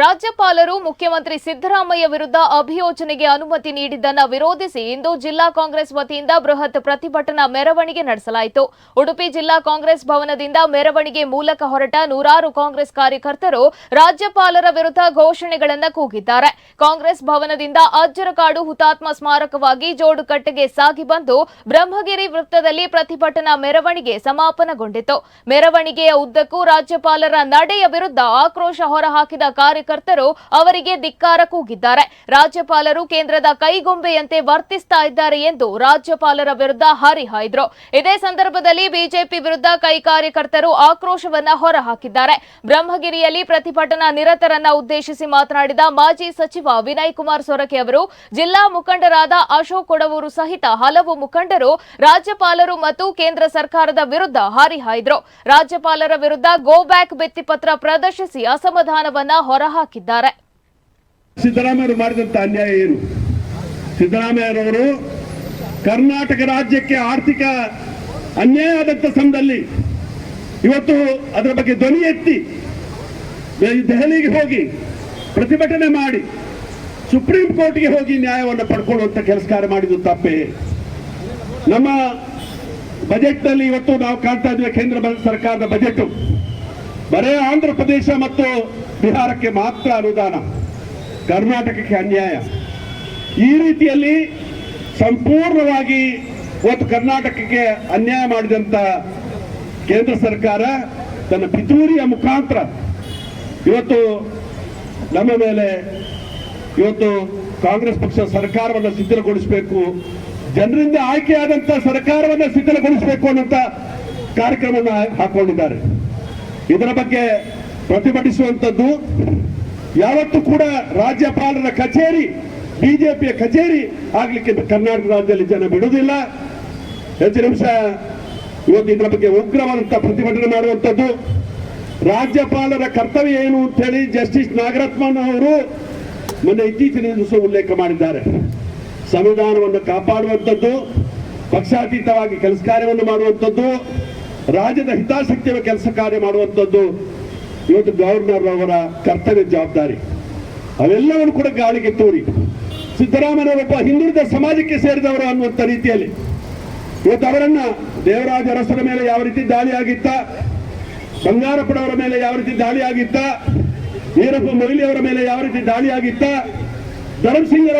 ರಾಜ್ಯಪಾಲರು ಮುಖ್ಯಮಂತ್ರಿ ಸಿದ್ದರಾಮಯ್ಯ ವಿರುದ್ಧ ಅಭಿಯೋಜನೆಗೆ ಅನುಮತಿ ನೀಡಿದ್ದನ್ನು ವಿರೋಧಿಸಿ ಇಂದು ಜಿಲ್ಲಾ ಕಾಂಗ್ರೆಸ್ ವತಿಯಿಂದ ಬೃಹತ್ ಪ್ರತಿಭಟನಾ ಮೆರವಣಿಗೆ ನಡೆಸಲಾಯಿತು. ಉಡುಪಿ ಜಿಲ್ಲಾ ಕಾಂಗ್ರೆಸ್ ಭವನದಿಂದ ಮೆರವಣಿಗೆ ಮೂಲಕ ಹೊರಟ ನೂರಾರು ಕಾಂಗ್ರೆಸ್ ಕಾರ್ಯಕರ್ತರು ರಾಜ್ಯಪಾಲರ ವಿರುದ್ಧ ಘೋಷಣೆಗಳನ್ನು ಕೂಗಿದ್ದಾರೆ. ಕಾಂಗ್ರೆಸ್ ಭವನದಿಂದ ಅಜ್ಜರಕಾಡು ಹುತಾತ್ಮ ಸ್ಮಾರಕವಾಗಿ ಜೋಡುಕಟ್ಟೆಗೆ ಸಾಗಿ ಬಂದು ಬ್ರಹ್ಮಗಿರಿ ವೃತ್ತದಲ್ಲಿ ಪ್ರತಿಭಟನಾ ಮೆರವಣಿಗೆ ಸಮಾಪನಗೊಂಡಿತು. ಮೆರವಣಿಗೆಯ ಉದ್ದಕ್ಕೂ ರಾಜ್ಯಪಾಲರ ನಡೆಯ ವಿರುದ್ಧ ಆಕ್ರೋಶ ಹೊರಹಾಕಿದ ಕಾರ್ಯಕರ್ತರು ಅವರಿಗೆ ಧಿಕ್ಕಾರ ಕೂಗಿದ್ದಾರೆ. ರಾಜ್ಯಪಾಲರು ಕೇಂದ್ರದ ಕೈಗೊಂಬೆಯಂತೆ ವರ್ತಿಸ್ತಾ ಇದ್ದಾರೆ ಎಂದು ರಾಜ್ಯಪಾಲರ ವಿರುದ್ಧ ಹರಿಹಾಯ್ದ್ರು ಇದೇ ಸಂದರ್ಭದಲ್ಲಿ ಬಿಜೆಪಿ ವಿರುದ್ಧ ಕೈ ಕಾರ್ಯಕರ್ತರು ಆಕ್ರೋಶವನ್ನ ಹೊರಹಾಕಿದ್ದಾರೆ. ಬ್ರಹ್ಮಗಿರಿಯಲ್ಲಿ ಪ್ರತಿಭಟನಾ ನಿರತರನ್ನ ಉದ್ದೇಶಿಸಿ ಮಾತನಾಡಿದ ಮಾಜಿ ಸಚಿವ ವಿನಯ್ ಕುಮಾರ್ ಸೊರಕೆ ಅವರು, ಜಿಲ್ಲಾ ಮುಖಂಡರಾದ ಅಶೋಕ್ ಕೊಡವೂರು ಸಹಿತ ಹಲವು ಮುಖಂಡರು ರಾಜ್ಯಪಾಲರು ಮತ್ತು ಕೇಂದ್ರ ಸರ್ಕಾರದ ವಿರುದ್ಧ ಹರಿಹಾಯ್ದ್ರು ರಾಜ್ಯಪಾಲರ ವಿರುದ್ಧ ಗೋ ಬ್ಯಾಕ್ ಭಿತ್ತಿಪತ್ರ ಪ್ರದರ್ಶಿಸಿ ಅಸಮಾಧಾನವನ್ನ ಹೊರಹಾಕಿದ್ದಾರೆ. ಸಿದ್ದರಾಮಯ್ಯರು ಮಾಡಿದಂತ ಅನ್ಯಾಯ ಏನು? ಸಿದ್ದರಾಮಯ್ಯರವರು ಕರ್ನಾಟಕ ರಾಜ್ಯಕ್ಕೆ ಆರ್ಥಿಕ ಅನ್ಯಾಯ ಆದಂತ ಸಮಯದಲ್ಲಿ ಇವತ್ತು ಅದರ ಬಗ್ಗೆ ಧ್ವನಿ ಎತ್ತಿ ದೆಹಲಿಗೆ ಹೋಗಿ ಪ್ರತಿಭಟನೆ ಮಾಡಿ ಸುಪ್ರೀಂ ಕೋರ್ಟ್ಗೆ ಹೋಗಿ ನ್ಯಾಯವನ್ನು ಪಡ್ಕೊಳ್ಳುವಂತ ಕೆಲಸ ಕಾರ್ಯ ಮಾಡಿದ್ದು ತಪ್ಪೇ. ನಮ್ಮ ಬಜೆಟ್ನಲ್ಲಿ ಇವತ್ತು ನಾವು ಕಾಣ್ತಾ ಇದ್ವಿ ಕೇಂದ್ರ ಸರ್ಕಾರದ ಬಜೆಟ್. ಬರೇ ಆಂಧ್ರ ಪ್ರದೇಶ ಮತ್ತು ಬಿಹಾರಕ್ಕೆ ಮಾತ್ರ ಅನುದಾನ, ಕರ್ನಾಟಕಕ್ಕೆ ಅನ್ಯಾಯ. ಈ ರೀತಿಯಲ್ಲಿ ಸಂಪೂರ್ಣವಾಗಿ ಇವತ್ತು ಕರ್ನಾಟಕಕ್ಕೆ ಅನ್ಯಾಯ ಮಾಡಿದಂತ ಕೇಂದ್ರ ಸರ್ಕಾರ ತನ್ನ ಪಿತೂರಿಯ ಮುಖಾಂತರ ಇವತ್ತು ನಮ್ಮ ಮೇಲೆ ಇವತ್ತು ಕಾಂಗ್ರೆಸ್ ಪಕ್ಷ ಸರ್ಕಾರವನ್ನು ಶಿಥಿಲಗೊಳಿಸಬೇಕು, ಜನರಿಂದ ಆಯ್ಕೆಯಾದಂಥ ಸರ್ಕಾರವನ್ನು ಶಿಥಿಲಗೊಳಿಸಬೇಕು ಅನ್ನೋಂಥ ಕಾರ್ಯಕ್ರಮವನ್ನು ಹಾಕೊಂಡಿದ್ದಾರೆ. ಇದರ ಬಗ್ಗೆ ಪ್ರತಿಭಟಿಸುವಂತದ್ದು ಯಾವತ್ತೂ ಕೂಡ ರಾಜ್ಯಪಾಲರ ಕಚೇರಿ, ಬಿಜೆಪಿಯ ಕಚೇರಿ ಆಗ್ಲಿಕ್ಕೆ ಕರ್ನಾಟಕ ರಾಜ್ಯದಲ್ಲಿ ಜನ ಬಿಡುವುದಿಲ್ಲ. ಹೆಚ್ಚು ನಿಮಿಷ, ಇವತ್ತು ಇದರ ಬಗ್ಗೆ ಉಗ್ರವಾದಂತ ಪ್ರತಿಭಟನೆ ಮಾಡುವಂಥದ್ದು. ರಾಜ್ಯಪಾಲರ ಕರ್ತವ್ಯ ಏನು ಅಂತ ಹೇಳಿ ಜಸ್ಟಿಸ್ ನಾಗರತ್ನ ಅವರು ಮೊನ್ನೆ ಇತ್ತೀಚಿನ ದಿವಸ ಉಲ್ಲೇಖ ಮಾಡಿದ್ದಾರೆ. ಸಂವಿಧಾನವನ್ನು ಕಾಪಾಡುವಂಥದ್ದು, ಪಕ್ಷಾತೀತವಾಗಿ ಕೆಲಸ ಕಾರ್ಯವನ್ನು ಮಾಡುವಂಥದ್ದು, ರಾಜ್ಯದ ಹಿತಾಸಕ್ತಿಯ ಕೆಲಸ ಕಾರ್ಯ ಮಾಡುವಂಥದ್ದು ಇವತ್ತು ಗವರ್ನರ್ ಅವರ ಕರ್ತವ್ಯ ಜವಾಬ್ದಾರಿ. ಅವೆಲ್ಲವನ್ನು ಕೂಡ ಗಾಳಿಗೆ ತೋರಿ. ಸಿದ್ದರಾಮಯ್ಯ ಒಬ್ಬ ಹಿಂದುಳಿದ ಸಮಾಜಕ್ಕೆ ಸೇರಿದವರು ಅನ್ನುವಂಥ ರೀತಿಯಲ್ಲಿ. ಇವತ್ತು ಅವರನ್ನ ದೇವರಾಜ ಅರಸರ ಮೇಲೆ ಯಾವ ರೀತಿ ದಾಳಿ ಆಗಿತ್ತ, ಬಂಗಾರಪ್ಪನವರ ಮೇಲೆ ಯಾವ ರೀತಿ ದಾಳಿ ಆಗಿತ್ತ, ವೀರಪ್ಪ ಮೊಯ್ಲಿ ಅವರ ಮೇಲೆ ಯಾವ ರೀತಿ ದಾಳಿ ಆಗಿತ್ತ ಧರ್ಮಸಿಂಗರ